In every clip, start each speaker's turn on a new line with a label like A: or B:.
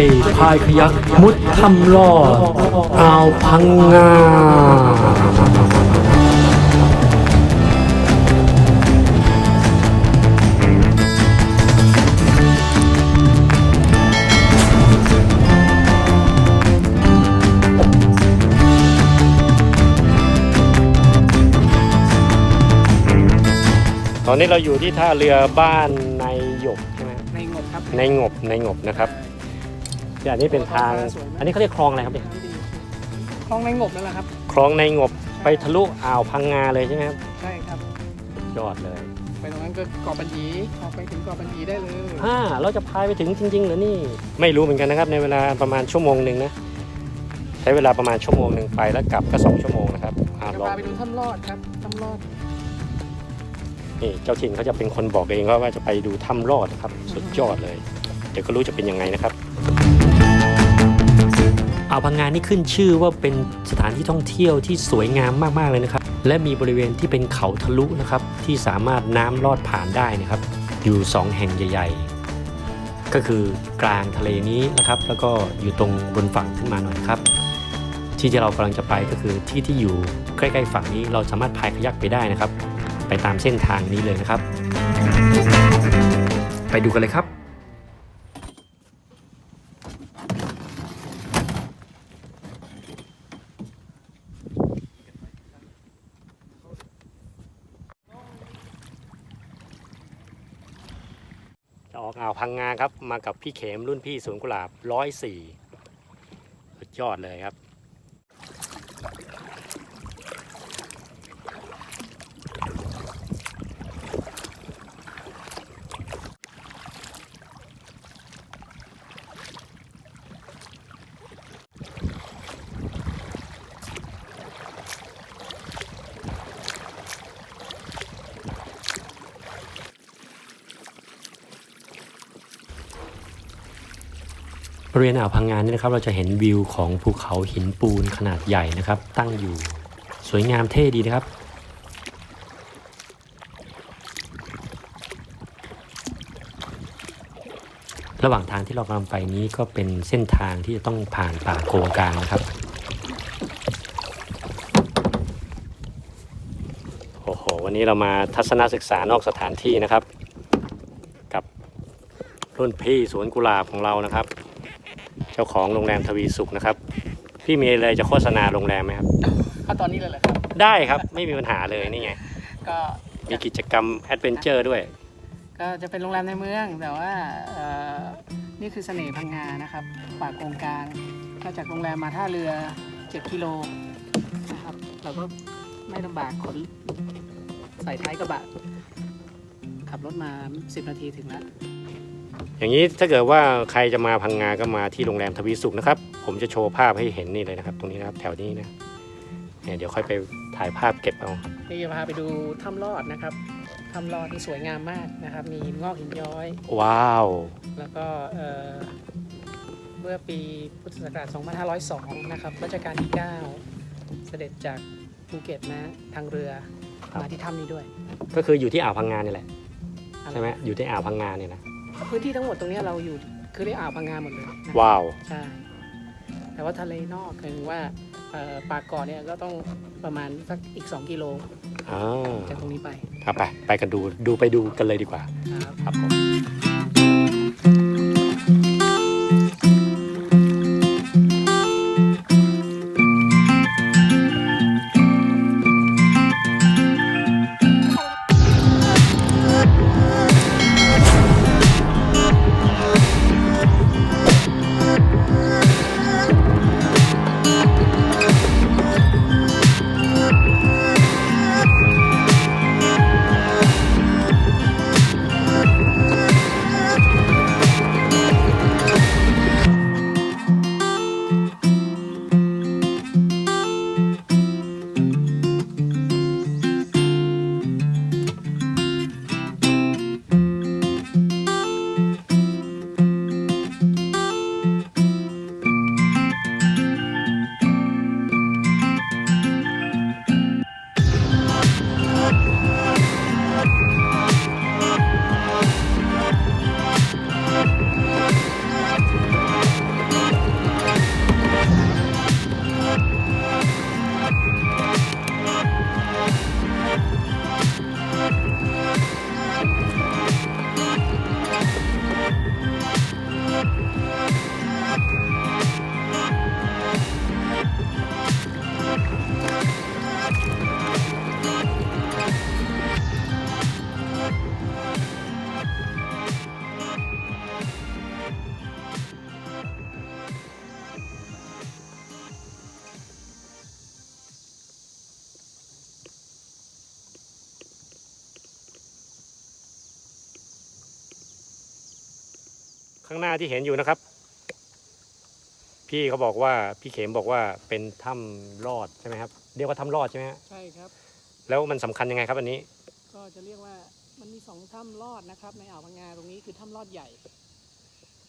A: จนภัยพายขยัก มุดถ้ำลอดอ่าวพังงาตอนนี้เราอยู่ที่ท่าเรือบ้านในหยกใช่ไหม
B: ในงบครับ
A: ในงบในงบนะครับ อันนี้เป็นทาง อันนี้เขาเรียกคลองอะไรครับเนี่ย
B: คลองในงบนั่นแหละครับ
A: คลองในงบไปทะลุอ่าวพังงาเลยใช่ไหมครับ
B: ใช่ครับ
A: ยอดเลย
B: ไปตรงนั้นก็เกาะปัญญีออกไปถึงเกาะปัญญีได้เลย
A: ฮ่าเราจะพายไปถึงจริงๆเหรอนี่ ไม่รู้เหมือนกันนะครับ ในเวลาประมาณชั่วโมงหนึ่งนะ ใช้เวลาประมาณชั่วโมงหนึ่งไปแล้วกลับก็สองชั่วโมงนะครับอ่า
B: จะ
A: ลอง
B: พาไปดูถ้ำรอดครับถ้ำรอด
A: นี่เจ้าถิ่นเขาจะเป็นคนบอกเองว่าว่าจะไปดูถ้ำรอดครับ สุดยอดเลย เดี๋ยวก็รู้จะเป็นยังไงนะครับ อ่าวพังงานนี่ขึ้นชื่อว่าเป็นสถานที่ท่องเที่ยวที่สวยงามมากๆเลยนะครับ และมีบริเวณที่เป็นเขาทะลุนะครับที่สามารถน้ำลอดผ่านได้นะครับ อยู่ 2 แห่งใหญ่ ๆ ก็คือกลางทะเลนี้นะครับ แล้วก็อยู่ตรงบนฝั่งขึ้นมาหน่อยครับ ที่ที่เรากำลังจะไปก็คือที่ที่อยู่ใกล้ๆฝั่งนี้เราสามารถพายขยักไปได้นะครับ ไปตามเส้นทางนี้เลยนะครับ ไปดูกันเลยครับ จะออกอ่าวพังงาครับ มากับพี่เข็มรุ่นพี่สวนกุหลาบร้อยสี่สุดยอดเลยครับ บริเวณอ่าวพังงานนี่นะครับเราจะเห็นวิวของภูเขาหินปูนขนาดใหญ่นะครับ ตั้งอยู่สวยงามเท่ดีนะครับ ระหว่างทางที่เรากำลังไปนี้ก็เป็นเส้นทางที่จะต้องผ่านป่าโกงกลางนะครับโอ้โหวันนี้เรามาทัศนศึกษานอกสถานที่นะครับ กับรุ่นพี่สวนกุหลาบของเรานะครับ เจ้าของโรงแรมทวีสุขนะครับ พี่มีอะไรจะโฆษณาโรงแรมไหมครับ
B: ถ้าตอนนี้เลยเหรอครับ
A: ได้ครับไม่มีปัญหาเลยนี่ไง
B: ก็
A: มีกิจกรรมแอดเวนเจอร์ด้วย
B: ก็จะเป็นโรงแรมในเมืองแต่ว่าเอ่อนี่คือเสน่ห์พังงานะครับป่าโกงกลางถ้าจากโรงแรมมาท่าเรือ 7 กิโลนะครับเราก็ไม่ลำบากขนใส่ท้ายกระบะขับรถมา 10 นาทีถึงแล้ว
A: อย่างนี้ถ้าเกิดว่าใครจะมาพังงาก็มาที่โรงแรมทวีสุขนะครับ ผมจะโชว์ภาพให้เห็นนี่เลยนะครับ ตรงนี้นะครับแถวนี้นะเนี่ยเดี๋ยวค่อยไปถ่ายภาพเก็บเอา
B: นี่จะพาไปดูถ้ำลอดนะครับถ้ำลอดที่สวยงามมากนะครับ มีหินงอกหินย้อย
A: ว้าว
B: แล้วก็เอ่อเมื่อปีพุทธศักราช 2502 นะครับรัชกาลที่ 9 เสด็จจากภูเก็ตนะทางเรือ
A: ครับ
B: มาที่ถ้ำนี้ด้วย
A: ก็คืออยู่ที่อ่าวพังงานี่แหละใช่ไหมอยู่ที่อ่าวพังงาเนี่ยนะ
B: พื้นที่ทั้งหมดตรงเนี้ยเราอยู่คือเรียกอ่าวพังงาหมดเลยนะ
A: ว้าว
B: ใช่แต่ว่าทะเลนอกคือว่าเอ่อปากเกาะเนี่ยก็ต้องประมาณสักอีก 2 กิโล
A: อ่า
B: จากตรงนี้ไป
A: ครับไป ไปกันดู ดูไปดูกันเลยดีกว่า
B: ครับ
A: ครับผม ข้างหน้าที่เห็นอยู่นะครับ พี่เขาบอกว่าพี่เข็มบอกว่าเป็นถ้ำลอดใช่ไหมครับเรียกว่าถ้ำลอดใช่ไหมฮะ
B: ใช่ครับ
A: แล้วมันสำคัญยังไงครับอันนี้
B: ก็จะเรียกว่ามันมีสองถ้ำลอดนะครับ ในอ่าวพังงาตรงนี้คือถ้ำลอดใหญ่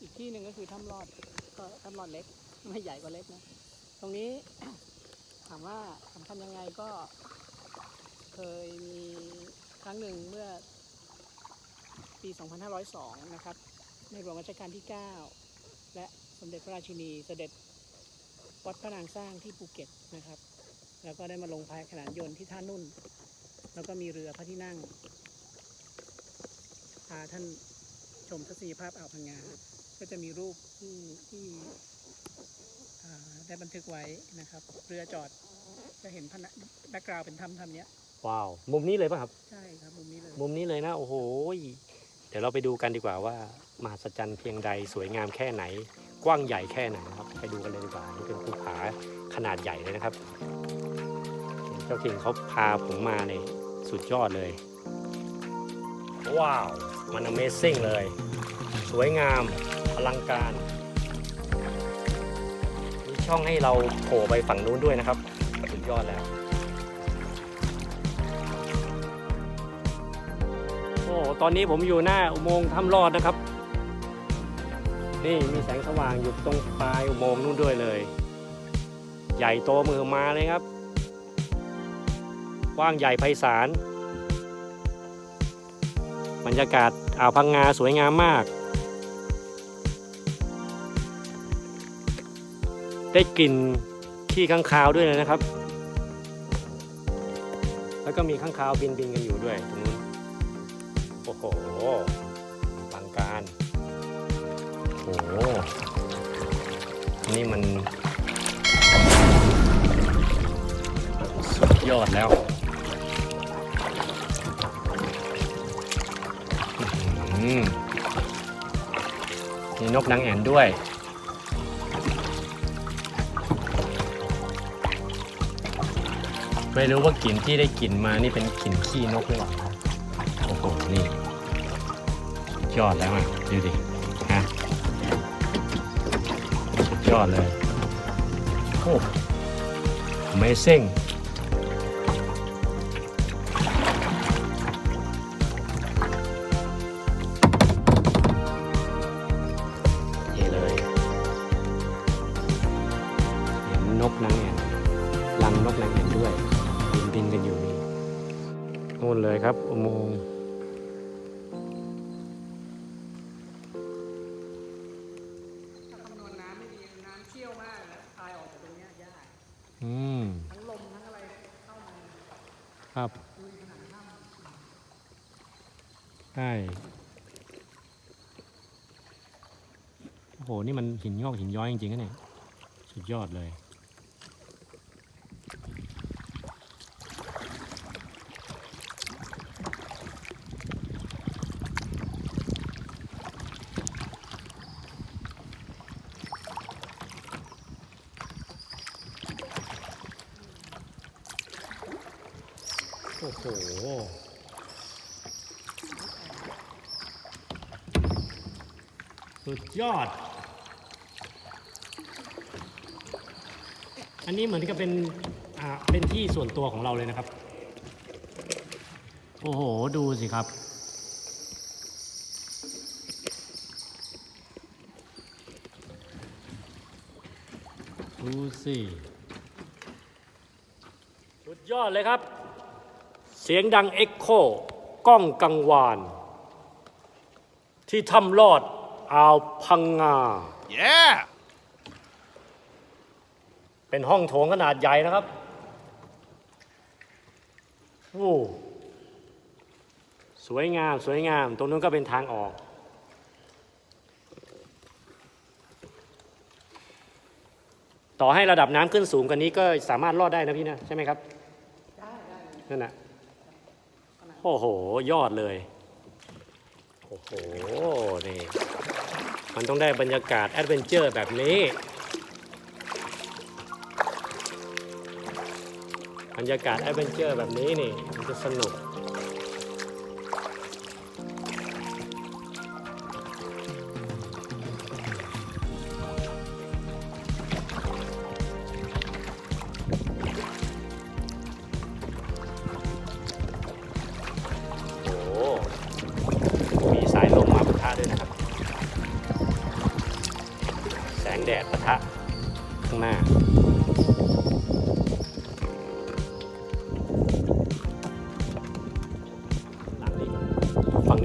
B: อีกที่หนึ่งก็คือถ้ำลอดก็ถ้ำลอดเล็กไม่ใหญ่กว่าเล็กนะตรงนี้ ถามว่าสำคัญยังไงก็ เคยมีครั้งหนึ่งเมื่อปี 2502 นะครับ ในหลวงรัชกาลที่ 9 และสมเด็จพระราชินีเสด็จวัดพระนางสร้างที่ภูเก็ตนะครับ แล้วก็ได้มาลงพายขนานยนต์ที่ท่านุ่น แล้วก็มีเรือพระที่นั่งพาท่านชมทัศนียภาพอ่าวพังงา ก็จะมีรูปที่ที่อ่าได้บันทึกไว้นะครับ เรือจอดจะเห็นพนักแบ็กกราวเป็นถ้ำถ้ำเนี้ย
A: ว้าว มุมนี้เลยป่ะครับ
B: ใช่ครับ มุมนี้เลย
A: มุมนี้เลยนะ โอ้โหเดี๋ยวเราไปดูกันดีกว่าว่ามหัศจรรย์เพียงใดสวยงามแค่ไหน กว้างใหญ่แค่ไหนนะครับ ไปดูกันเลยดีกว่านี่เป็นภูผาขนาดใหญ่เลยนะครับ เจ้าเก่งเขาพาผมมาเนี่ยสุดยอดเลย ว้าว มัน Amazing เลย สวยงามอลังการ มีช่องให้เราโผล่ไปฝั่งนู้นด้วยนะครับ สุดยอดแล้ว ตอนนี้ผมอยู่หน้าอุโมงค์ถ้ำลอดนะครับ นี่มีแสงสว่างอยู่ตรงปลายอุโมงค์นู่นด้วยเลย ใหญ่โตมือมาเลยครับกว้างใหญ่ไพศาลบรรยากาศอ่าวพังงาสวยงามมาก ได้กลิ่นขี้ข้างคาวด้วยเลยนะครับ แล้วก็มีข้างคาวบินบินกันอยู่ด้วยตรงนู้น โอ้โหอลังการ โอ้โห นี่มัน สุดยอดแล้วอือมีนกนางแอ่นด้วย ไม่รู้ว่ากลิ่นที่ได้กลิ่นมานี่เป็นกลิ่นขี้นกหรือเปล่า นี่ยอดแล้วอะดูดิฮะยอดเลยโอ้ Amazing นี่เลย เห็นนกนางแอ่นรังนกนางแอ่นด้วย บินบินกันอยู่นี่นู่นเลยครับอุโมงค์
B: นี่มัน
A: หินงอกหินย้อยจริงๆนะเนี่ย สุดยอดเลยโอ้โห สุดยอด อันนี้เหมือนกับเป็นอ่าเป็นที่ส่วนตัวของเราเลยนะครับ โอ้โห ดูสิครับ ดูสิสุดยอดเลยครับ เสียงดังเอ็กโคก้องกังวาน ที่ถ้ำลอดอ่าวพังงา
C: Yeah!
A: เป็นห้องโถงขนาดใหญ่นะครับโอ้สวยงามสวยงาม ตรงนู้นก็เป็นทางออก ต่อให้ระดับน้ำขึ้นสูงกว่านี้ก็สามารถรอดได้นะพี่นะใช่ไหมครับ
B: ได้ได้
A: นั่นนะโอ้โห ยอดเลย โอ้โห นี่ มันต้องได้บรรยากาศแอดเวนเจอร์แบบนี้ บรรยากาศแอดเวนเจอร์แบบนี้นี่มันจะสนุก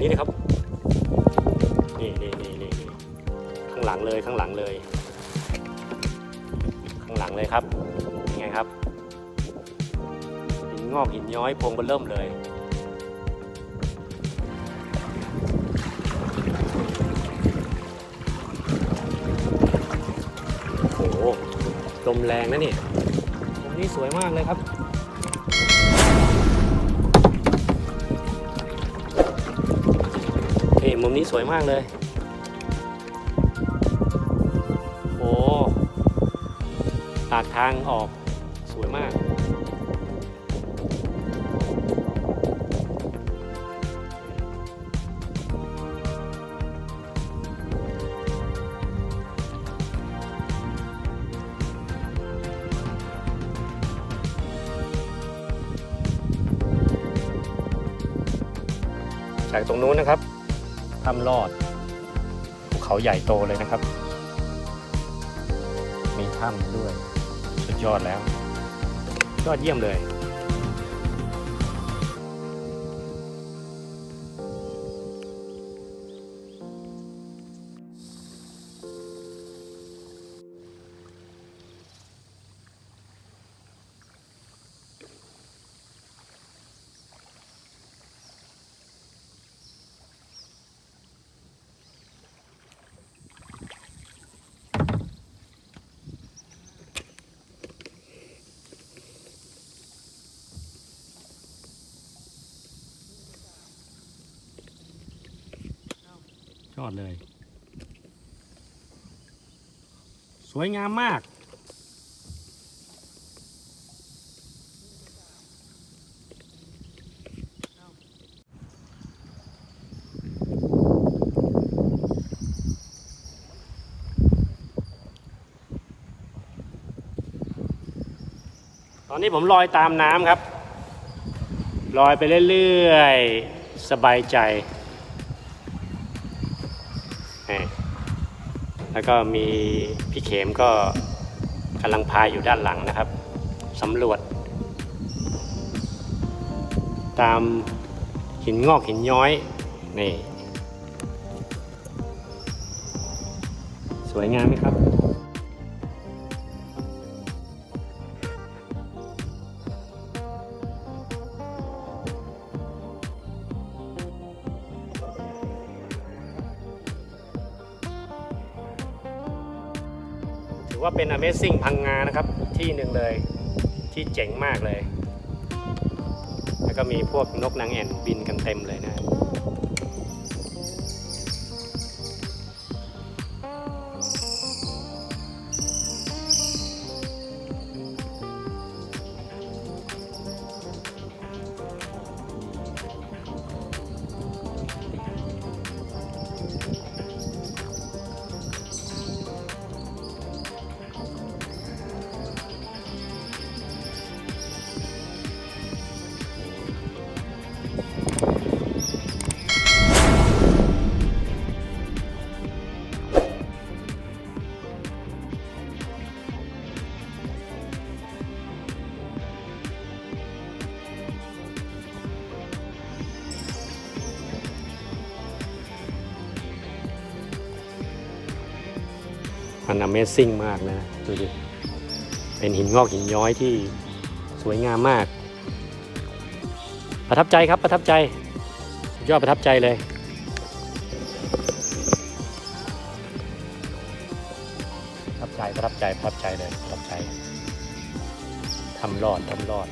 A: นี้นะครับ นี่นี่นี่นี่ข้างหลังเลยข้างหลังเลย ข้างหลังเลยครับยังไงครับ หินงอกหินย้อยพวงบนเริ่มเลยโอ้โหลมแรงนะนี่ตรงนี้สวยมากเลยครับ มนี้สวยมากเลย โอ้ปากทางออกสวยมาก จากตรงนู้นนะครับ ถ้ำลอดภูเขาใหญ่โตเลยนะครับ มีถ้ำด้วย สุดยอดแล้ว ยอดเยี่ยมเลย ยอดเลย สวยงามมาก ตอนนี้ผมลอยตามน้ำครับ ลอยไปเรื่อย ๆ สบายใจ แล้วก็มีพี่เขมก็กำลังพายอยู่ด้านหลังนะครับสำรวจ ตามหินงอกหินย้อยนี่สวยงามไหมครับ เป็น Amazing พังงานะครับ ที่หนึ่งเลยที่เจ๋งมากเลย แล้วก็มีพวกนกนางแอ่นบินกันเต็มเลยนะ มัน Amazing มากนะ ดูดิ เป็นหินงอกหินย้อยที่สวยงามมาก ประทับใจครับประทับใจ ยอดประทับใจเลย ประทับใจประทับใจประทับใจเลยประทับใจทำรอดทำรอด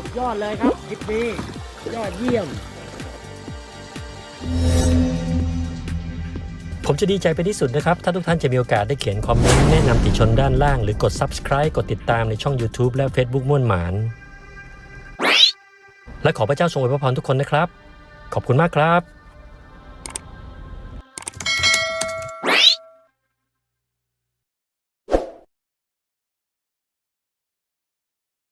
B: สุ
A: ดยอดเลยครับคลิปนี้ยอดเยี่ยม ผมจะดีใจเป็นที่สุดนะครับ ถ้าทุกท่านจะมีโอกาสได้เขียนคอมเมนต์แนะนำติชนด้านล่างหรือกด subscribe กดติดตามในช่อง YouTube และ Facebook ม่วนหมาน และขอพระเจ้าทรงอวยพรทุกคนนะครับ ขอบคุณมากครับ